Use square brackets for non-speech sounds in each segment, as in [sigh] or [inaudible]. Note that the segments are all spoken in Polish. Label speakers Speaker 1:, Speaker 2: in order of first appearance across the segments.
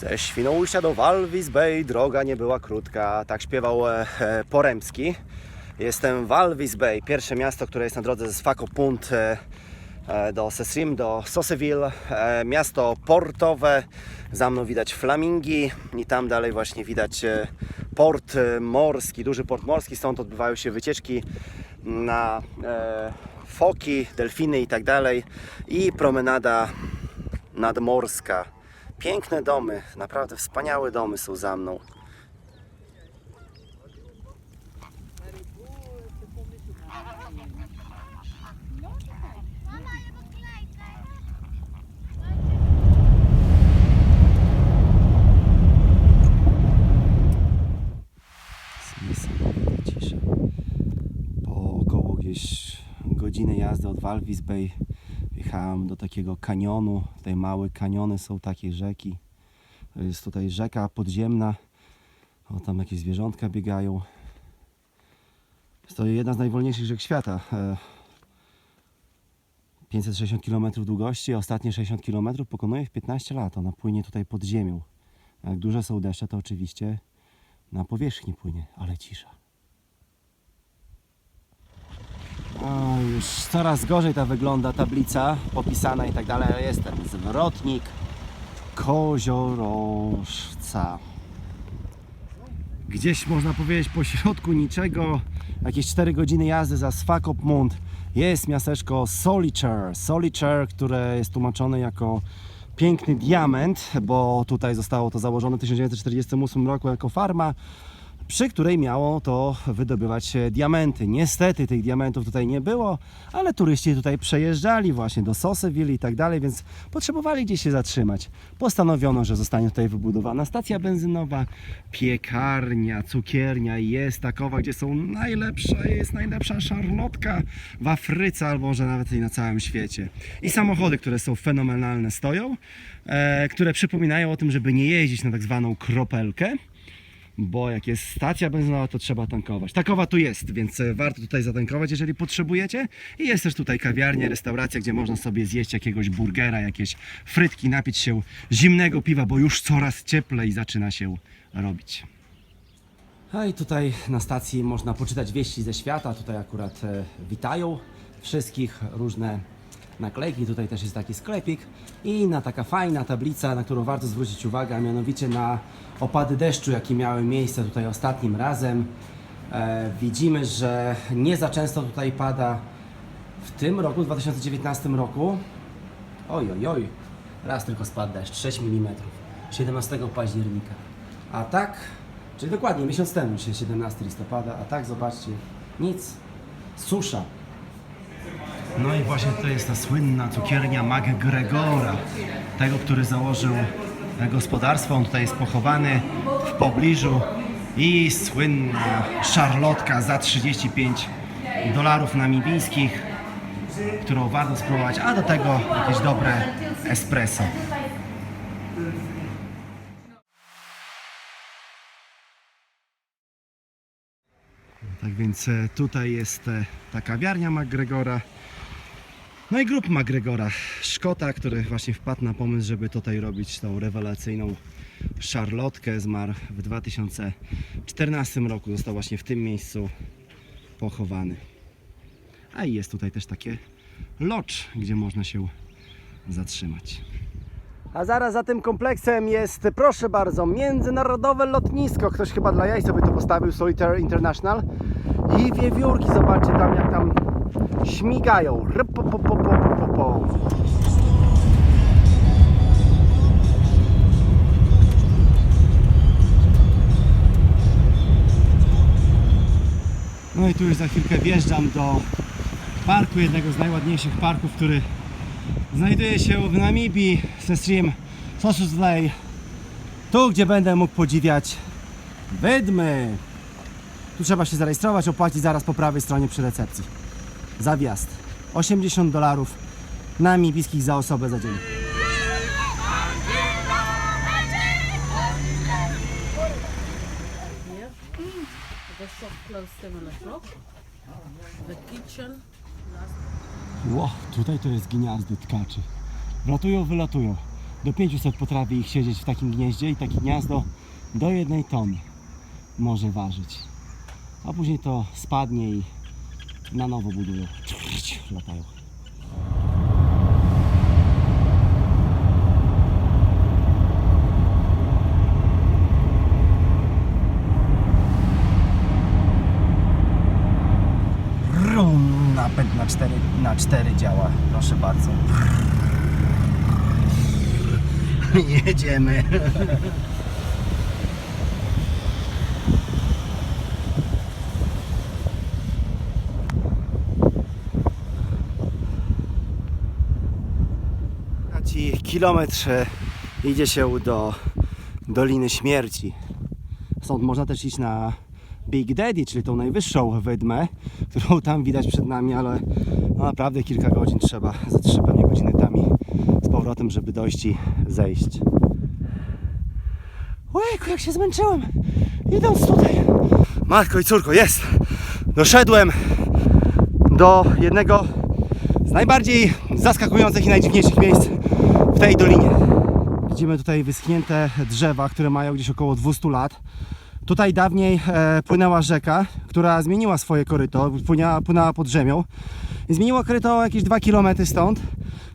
Speaker 1: Ze Świnoujścia do Walvis Bay droga nie była krótka, tak śpiewał e, e, Poremski. Jestem w Walvis Bay, pierwsze miasto, które jest na drodze z Fakopund e, e, do Sesrim, do Soseville. E, miasto portowe, za mną widać flamingi i tam dalej właśnie widać e, port morski, duży port morski, stąd odbywają się wycieczki na e, foki, delfiny i tak dalej i promenada nadmorska. Piękne domy, naprawdę wspaniałe domy są za mną. Cisza. Po około gdzieś godziny jazdy od Walvis Bay do takiego kanionu. Tutaj małe kaniony są takie rzeki. Jest tutaj rzeka podziemna. O, tam jakieś zwierzątka biegają. Jest to jedna z najwolniejszych rzek świata. E, 560 km długości, ostatnie 60 km pokonuje w 15 lat. Ona płynie tutaj pod ziemią. Jak duże są deszcze, to oczywiście na powierzchni płynie, ale cisza. Już coraz gorzej ta wygląda tablica popisana i tak dalej, ale jest ten zwrotnik koziorożca. Gdzieś można powiedzieć po środku niczego, jakieś 4 godziny jazdy za Swakopmund jest miasteczko Solicher. Solicher, które jest tłumaczone jako piękny diament, bo tutaj zostało to założone w 1948 roku jako farma przy której miało to wydobywać diamenty. Niestety tych diamentów tutaj nie było, ale turyści tutaj przejeżdżali właśnie do Soseville i tak dalej, więc potrzebowali gdzieś się zatrzymać. Postanowiono, że zostanie tutaj wybudowana stacja benzynowa, piekarnia, cukiernia jest takowa, gdzie są najlepsza, jest najlepsza szarlotka w Afryce albo może nawet i na całym świecie. I samochody, które są fenomenalne stoją, e, które przypominają o tym, żeby nie jeździć na tak zwaną kropelkę bo jak jest stacja benzynowa, to trzeba tankować. Takowa tu jest, więc e, warto tutaj zatankować, jeżeli potrzebujecie. I jest też tutaj kawiarnia, restauracja, gdzie można sobie zjeść jakiegoś burgera, jakieś frytki, napić się zimnego piwa, bo już coraz cieplej zaczyna się robić. A i tutaj na stacji można poczytać wieści ze świata. Tutaj akurat e, witają wszystkich różne naklejki. Tutaj też jest taki sklepik i inna taka fajna tablica, na którą warto zwrócić uwagę, a mianowicie na opady deszczu, jakie miały miejsce tutaj ostatnim razem. E, widzimy, że nie za często tutaj pada. W tym roku, w 2019 roku, oj, oj, oj, raz tylko spadł deszcz, 6 mm, 17 października. A tak, czyli dokładnie miesiąc temu, dzisiaj 17 listopada, a tak zobaczcie, nic, susza. No i właśnie tutaj jest ta słynna cukiernia MacGregora, tego, który założył gospodarstwo. On tutaj jest pochowany w pobliżu i słynna szarlotka za 35 dolarów namibijskich, którą warto spróbować, a do tego jakieś dobre espresso. Tak więc e, tutaj jest e, ta kawiarnia McGregora. No i grup McGregora, Szkota, który właśnie wpadł na pomysł, żeby tutaj robić tą rewelacyjną szarlotkę. Zmarł w 2014 roku, został właśnie w tym miejscu pochowany. A i jest tutaj też takie lodge, gdzie można się zatrzymać. A zaraz za tym kompleksem jest, proszę bardzo, międzynarodowe lotnisko. Ktoś chyba dla jaj sobie to postawił, Solitaire International. I wiewiórki, zobaczcie tam jak tam śmigają. No i tu już za chwilkę wjeżdżam do parku, jednego z najładniejszych parków, który znajduje się w Namibii, Sesrim Sossusvlei. Tu, gdzie będę mógł podziwiać wydmy. Tu trzeba się zarejestrować, opłacić zaraz po prawej stronie przy recepcji. Za wjazd. 80 dolarów namibijskich za osobę za dzień.
Speaker 2: The shop closed 7 o'clock. The kitchen
Speaker 1: Ło, tutaj to jest gniazdo tkaczy. Wlatują, wylatują. do 500 potrafi ich siedzieć w takim gnieździe i takie gniazdo do jednej tony może ważyć. A później to spadnie i na nowo budują. Latają. Rum, napęd na 4, na 4 działa, proszę bardzo. Jedziemy. [laughs] A ci kilometr idzie się do Doliny Śmierci. Stąd można też iść na Big Daddy, czyli tą najwyższą wydmę, którą tam widać przed nami, ale no naprawdę kilka godzin trzeba, za trzy pewnie godziny tam z powrotem, żeby dojść i zejść. Ojejku, jak się zmęczyłem, idąc tutaj. Matko i córko, jest! Doszedłem do jednego z najbardziej zaskakujących i najdziwniejszych miejsc w tej dolinie. Widzimy tutaj wyschnięte drzewa, które mają gdzieś około 200 lat. Tutaj dawniej e, płynęła rzeka, która zmieniła swoje koryto, płynęła, płynęła pod ziemią. I zmieniła koryto jakieś 2 km stąd.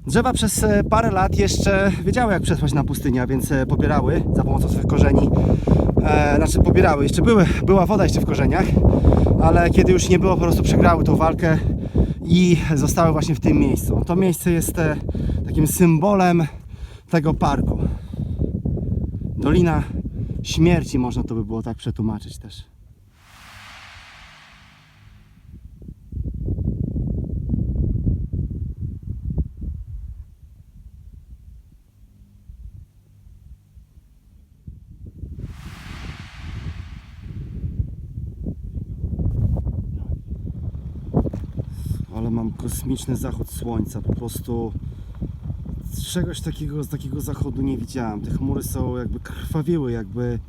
Speaker 1: Drzewa przez e, parę lat jeszcze wiedziały jak przetrwać na pustyni, a więc e, pobierały za pomocą swych korzeni. E, znaczy pobierały, jeszcze były, była woda jeszcze w korzeniach, ale kiedy już nie było, po prostu przegrały tą walkę i zostały właśnie w tym miejscu. To miejsce jest e, takim symbolem tego parku. Dolina Śmierci, można to by było tak przetłumaczyć też. Ale mam kosmiczny zachód słońca, po prostu czegoś takiego z takiego zachodu nie widziałem. Te chmury są jakby krwawiły, jakby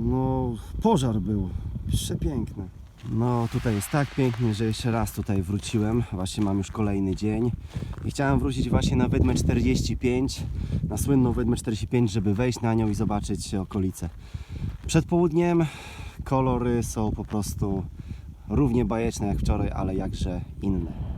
Speaker 1: no pożar był. Przepiękne. No tutaj jest tak pięknie, że jeszcze raz tutaj wróciłem. Właśnie mam już kolejny dzień. I chciałem wrócić właśnie na Wydmę 45, na słynną Wydmę 45, żeby wejść na nią i zobaczyć okolice. Przed południem kolory są po prostu równie bajeczne jak wczoraj, ale jakże inne.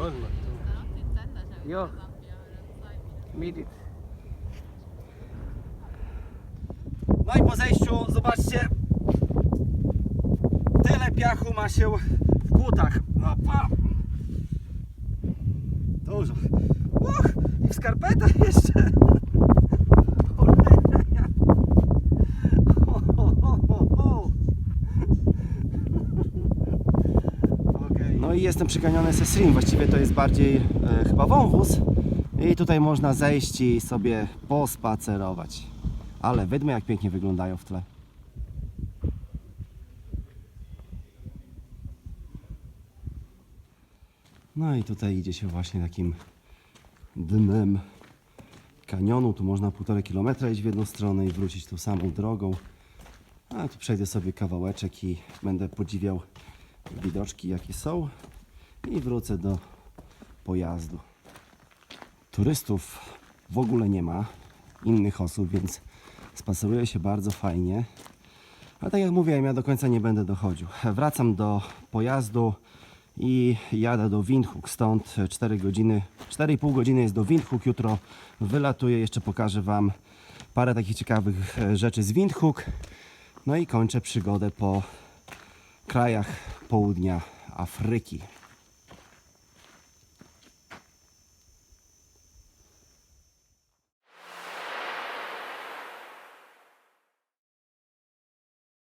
Speaker 3: Gone, man. Ja. Meet it.
Speaker 1: No i po zejściu, zobaczcie, tyle piachu ma się w kłutach. Opa. Dużo. Uch, i w skarpetach jeszcze. No i jestem przyganiony ze stream, właściwie to jest bardziej e, chyba wąwóz. I tutaj można zejść i sobie pospacerować. Ale wydmy jak pięknie wyglądają w tle. No i tutaj idzie się właśnie takim dnem kanionu. Tu można półtorej kilometra iść w jedną stronę i wrócić tą samą drogą. A tu przejdę sobie kawałeczek i będę podziwiał widoczki jakie są i wrócę do pojazdu. Turystów w ogóle nie ma, innych osób, więc spaceruje się bardzo fajnie. Ale tak jak mówiłem, ja do końca nie będę dochodził. Wracam do pojazdu i jadę do Windhoek. Stąd 4 godziny, 4,5 godziny jest do Windhoek. Jutro wylatuję, jeszcze pokażę Wam parę takich ciekawych rzeczy z Windhoek. No i kończę przygodę po krajach południa Afryki.